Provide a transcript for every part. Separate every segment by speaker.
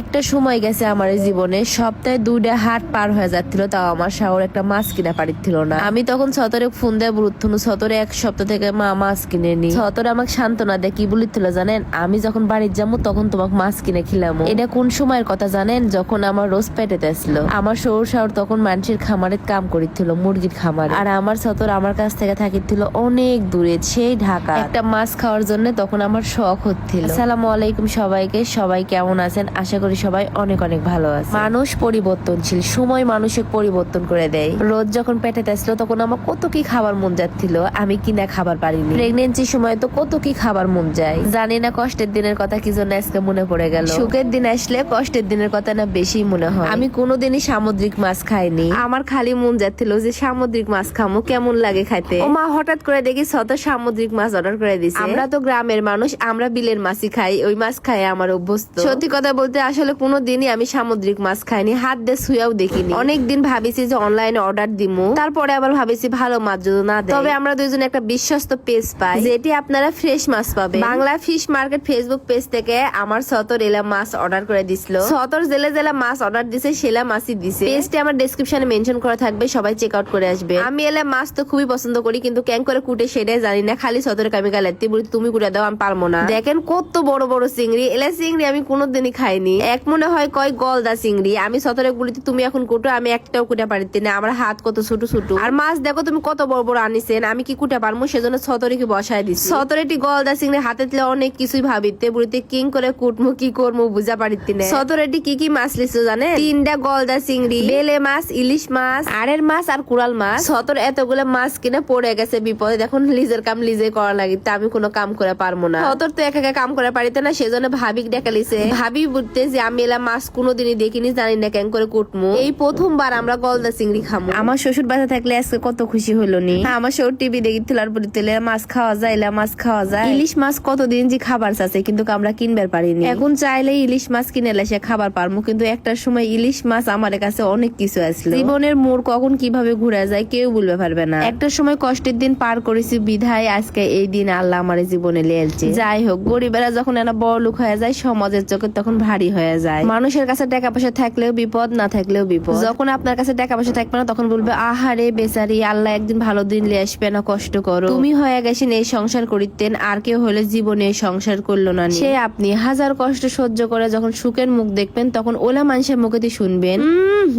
Speaker 1: একটা সময় গেছে আমার জীবনে, সপ্তাহে দুইটা হাট পার হয়ে যাচ্ছিল, তাও আমার শাওর একটা মাছ কিনা পারিছিল না। আমি তখন সতরে ফোন দেয় বুড়ুত্থনু সতরে এক সপ্তাহ থেকে মা মাছ কিনে নি। সতরে আমাকে সান্ত্বনা দেয় কি বলিছিল জানেন? আমি যখন বাড়ির যাব তখন তোমাকে মাছ কিনে খিলাম। এটা কোন সময়ের কথা জানেন? যখন আমার রোজ পেটেতে আসলো আমার সৌর শাওর তখন মানুষের খামারে কাম করিছিল, মুরগির খামার। আর আমার সতর আমার কাছ থেকে থাকিছিল অনেক দূরে, সেই ঢাকা। একটা মাছ খাওয়ার জন্য তখন আমার শখ হচ্ছিল। আসসালামু আলাইকুম সবাইকে, সবাই কেমন আছেন? আশা করি সবাই অনেক অনেক ভালো আছে। মানুষ পরিবর্তনশীল, সময় মানুষকে পরিবর্তন করে দেয়। রোজ যখন পেটেতে আসলো তখন আমার কত কি খাবার মন যাচ্ছিল, আমি কিনা খাবার পারিনি। প্রেগনেন্সির সময় তো কত কি খাবার মন যায়। জানি না কষ্টের দিনের কথা কি জন্য আজকে মনে পড়ে গেল। সুখের দিন আসলে কষ্টের দিনের কথা না বেশি মনে হয়। আমি কোনোদিনই সামুদ্রিক মাছ খাইনি। আমার খালি মন যাচ্ছিল যে সামুদ্রিক মাছ খামো, কেমন লাগে খাইতে। ও মা হঠাৎ করে দেখি শত সামুদ্রিক মাছ অর্ডার করে দিছে। আমরা তো গ্রামের মানুষ, আমরা বিলের মাছই খাই, ওই মাছ খাই আমার অভ্যস্ত। সত্যি কথা বলতে আসলে কোনো দিনই আমি সামুদ্রিক মাছ খাইনি, হাত দিয়ে শুয়েও দেখিনি। অনেক দিন ভাবিছি যে অনলাইনে অর্ডার দিমু, তারপরে আবার ভাবিছি ভালো মাছ যদি না দেয়। তবে আমরা দুইজন একটা বিশ্বস্ত পেজ পাই, যেটি আপনারা ফ্রেশ মাছ পাবেন। Bangla fish market facebook page থেকে আমার সতর এলা মাছ অর্ডার করে দিছিল। সতর জেলে জেলা মাছ অর্ডার দিছে, সেলা মাছই দিছে। পেজটি আমার ডেসক্রিপশনে মেনশন করা থাকবে, সবাই চেক আউট করে আসবে। আমি এলা মাছ তো খুবই পছন্দ করি, কিন্তু ক্যাং করে কুটে সেটাই জানি না, খালি সতরে কামি গালাতি বলি তুমি কুটে দাও, আমি পারব না। দেখেন কত বড় বড় চিংড়ি, এলা চিংড়ি আমি কোনোদিনই খাইনি। এক মনে হয় কয় গলদা চিংড়ি। আমি সতরে গুলিতে তুমি এখন কুটো, আমি একটাও কুটে পারিতে না। আমার হাত কত ছোট ছোট। আর মাছ দেখো তুমি কত বড় বড় আনিছেন, আমি কি কুটে পারব সেজন্য সতরে কি বসায় দিচ্ছি সতরেটি গলদা চিংড়ি হাতে দিলে অনেক কিছুই ভাবিতে, বুড়িতে কিং করে কুটমু, কি করব বুঝা পারিতে না। সতরেটি কি কি মাছ লিখছো জানে তিনটা গলদা চিংড়ি, বেলে মাছ, ইলিশ মাছ, আড়ের মাছ আর কুড়াল মাছ। সতর এতগুলো মাছ কিনে পড়ে গেছে বিপদে, দেখুন লিজের কাম লিজে করা লাগিতে, আমি কোনো কাম করে পারব না। সতর তো একা একা কাম করে পারিতে না, সেজন্য ভাবিক ডেকে লিছে। ভাবি বুঝতে যে আমি এলা মাছ কোনোদিনই দেখিনি জানি না কেন করে কুটমু। এই প্রথমবার আমরা গলদা চিংড়ি খামু। আমার শ্বশুর বাসা থাকলে আজকে কত খুশি হলো নি। আমার শ্বশুর টিভি দেখি তোলার পরে তেলে মাছ খাওয়া যায় এলা মাছ খাওয়া যায়। ইলিশ মাছ কতদিন যে খাবার আছে কিন্তু আমরা কিনবার পারিনি। এখন চাইলে ইলিশ মাছ কিনে এলে সে খাবার পারব কিন্তু একটার সময় ইলিশ মাছ আমার কাছে অনেক কিছু আসলো। জীবনের মোড় কখন কীভাবে ঘুরে যায় কেউ বলতে পারবে না। একটা সময় কষ্টের দিন পার করেছি বিধায় আজকে এই দিন আল্লাহ আমার জীবনে লিয়েছে যাই হোক গরিবেরা যখন একটা বড় লোক হয়ে যায় সমাজের চোখে তখন ভারী হয়ে। যায়। মানুষের কাছে টাকা পয়সা থাকলেও বিপদ না থাকলেও বিপদ। যখন আপনার কাছে টাকা পয়সা থাকবে না তখন বলবে আহারে বেচারি আল্লাহ একদিন ভালো দিন লিয়ে আসবে না কষ্ট করো। তুমি হয়ে গেছেন এই সংসার করিতেন আর কেউ হলে জীবনে এই সংসার করল না সে আপনি হাজার কষ্ট সহ্য করে যখন সুখের মুখ দেখবেন তখন ওলা মানুষের মুখে দিয়ে শুনবেন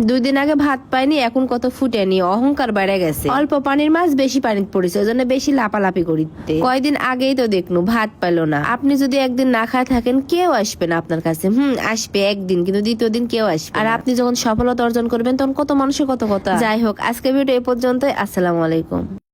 Speaker 1: দুই দিন আগে ভাত পাইনি এখন কত ফুটেনি অহংকার বেড়ে গেছে। অল্প পানির মাছ বেশি পানিতে পড়েছে ওই জন্য বেশি লাপালাপি করিতে। কয়দিন আগেই তো দেখনু ভাত পাইলো না। আপনি যদি একদিন না খায় থাকেন কেউ আসবে না আপনার কাছে। হুম আসবে একদিন কিন্তু দ্বিতীয় দিন কেউ আসবে আর আপনি যখন সফলতা অর্জন করবেন তখন কত মানুষের কত কথা। যাই হোক আজকে ভিডিও এ পর্যন্তই। আসসালামু আলাইকুম।